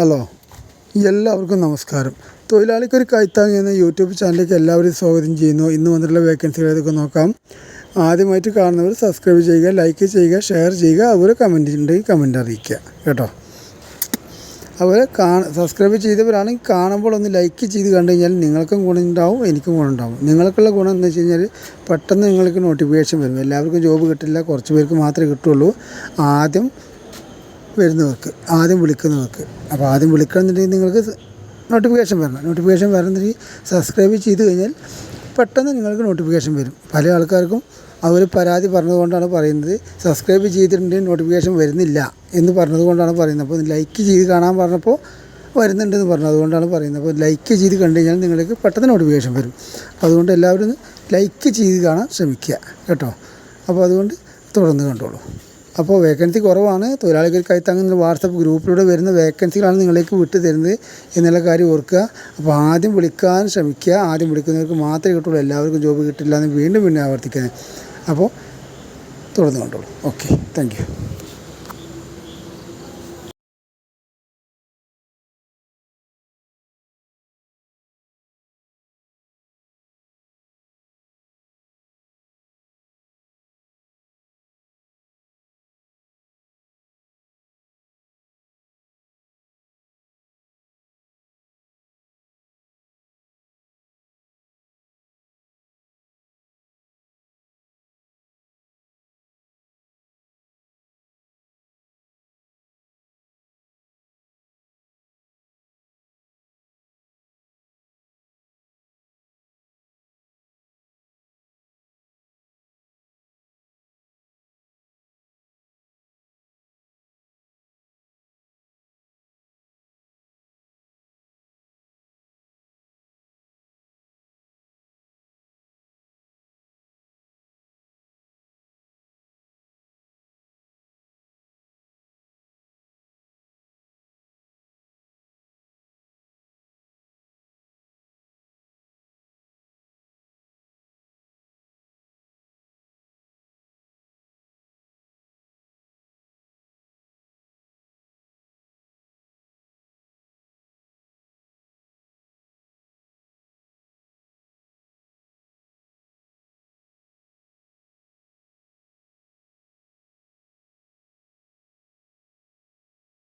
Hello എല്ലാവർക്കും നമസ്കാരം. തൊഴിലാളിക്കൊരു കൈത്താങ്ങി എന്ന യൂട്യൂബ് ചാനലിലേക്ക് എല്ലാവരും സ്വാഗതം ചെയ്യുന്നു. ഇന്ന് വന്നിട്ടുള്ള വേക്കൻസികൾ ഏതൊക്കെ നോക്കാം. ആദ്യമായിട്ട് കാണുന്നവർ സബ്സ്ക്രൈബ് ചെയ്യുക ലൈക്ക് ചെയ്യുക ഷെയർ ചെയ്യുക അതുപോലെ കമന്റ് ഉണ്ടെങ്കിൽ കമന്റ് അറിയിക്കുക. കേട്ടോ? അതുപോലെ കാണ സബ്സ്ക്രൈബ് ചെയ്തവരാണെങ്കിൽ കാണുമ്പോൾ ഒന്ന് ലൈക്ക് ചെയ്ത് കണ്ടു കഴിഞ്ഞാൽ നിങ്ങൾക്കും ഗുണമുണ്ടാവും എനിക്കും ഗുണമുണ്ടാവും നിങ്ങൾക്കുള്ള ഗുണം എന്ന് വെച്ച് കഴിഞ്ഞാൽ പെട്ടെന്ന് നിങ്ങൾക്ക് നോട്ടിഫിക്കേഷൻ വരും. എല്ലാവർക്കും ജോബ് കിട്ടില്ല കുറച്ച് പേർക്ക് മാത്രമേ കിട്ടുള്ളൂ. ആദ്യം വരുന്നവർക്ക് ആദ്യം വിളിക്കുന്നവർക്ക്. അപ്പോൾ ആദ്യം വിളിക്കണമെന്നുണ്ടെങ്കിൽ നിങ്ങൾക്ക് നോട്ടിഫിക്കേഷൻ വരണം. നോട്ടിഫിക്കേഷൻ വരണമെന്നുണ്ടെങ്കിൽ സബ്സ്ക്രൈബ് ചെയ്ത് കഴിഞ്ഞാൽ പെട്ടെന്ന് നിങ്ങൾക്ക് നോട്ടിഫിക്കേഷൻ വരും. പല ആൾക്കാർക്കും അവർ പരാതി പറഞ്ഞതുകൊണ്ടാണ് പറയുന്നത്. സബ്സ്ക്രൈബ് ചെയ്തിട്ടുണ്ടെങ്കിൽ നോട്ടിഫിക്കേഷൻ വരുന്നില്ല എന്ന് പറഞ്ഞതുകൊണ്ടാണ് പറയുന്നത്. അപ്പോൾ ലൈക്ക് ചെയ്ത് കാണാൻ പറഞ്ഞപ്പോൾ വരുന്നുണ്ടെന്ന് പറഞ്ഞു. അതുകൊണ്ടാണ് പറയുന്നത്. അപ്പോൾ ലൈക്ക് ചെയ്ത് കണ്ടു കഴിഞ്ഞാൽ നിങ്ങൾക്ക് പെട്ടെന്ന് നോട്ടിഫിക്കേഷൻ വരും. അതുകൊണ്ട് എല്ലാവരും ലൈക്ക് ചെയ്ത് കാണാൻ ശ്രമിക്കുക. കേട്ടോ? അപ്പോൾ അതുകൊണ്ട് തുടർന്ന് കണ്ടോളൂ. അപ്പോൾ വേക്കൻസി കുറവാണ്. തൊഴിലാളികൾക്കായി തങ്ങുന്ന വാട്സപ്പ് ഗ്രൂപ്പിലൂടെ വരുന്ന വേക്കൻസികളാണ് നിങ്ങളേക്ക് വിട്ടു തരുന്നത് എന്നുള്ള കാര്യം ഓർക്കുക. അപ്പോൾ ആദ്യം വിളിക്കാൻ ശ്രമിക്കുക. ആദ്യം വിളിക്കുന്നവർക്ക് മാത്രമേ കിട്ടുള്ളൂ. എല്ലാവർക്കും ജോബ് കിട്ടില്ല എന്ന് വീണ്ടും വീണ്ടും ആവർത്തിക്കുന്നത് അപ്പോൾ തുടർന്നു കൊണ്ടോളൂ. ഓക്കെ. താങ്ക്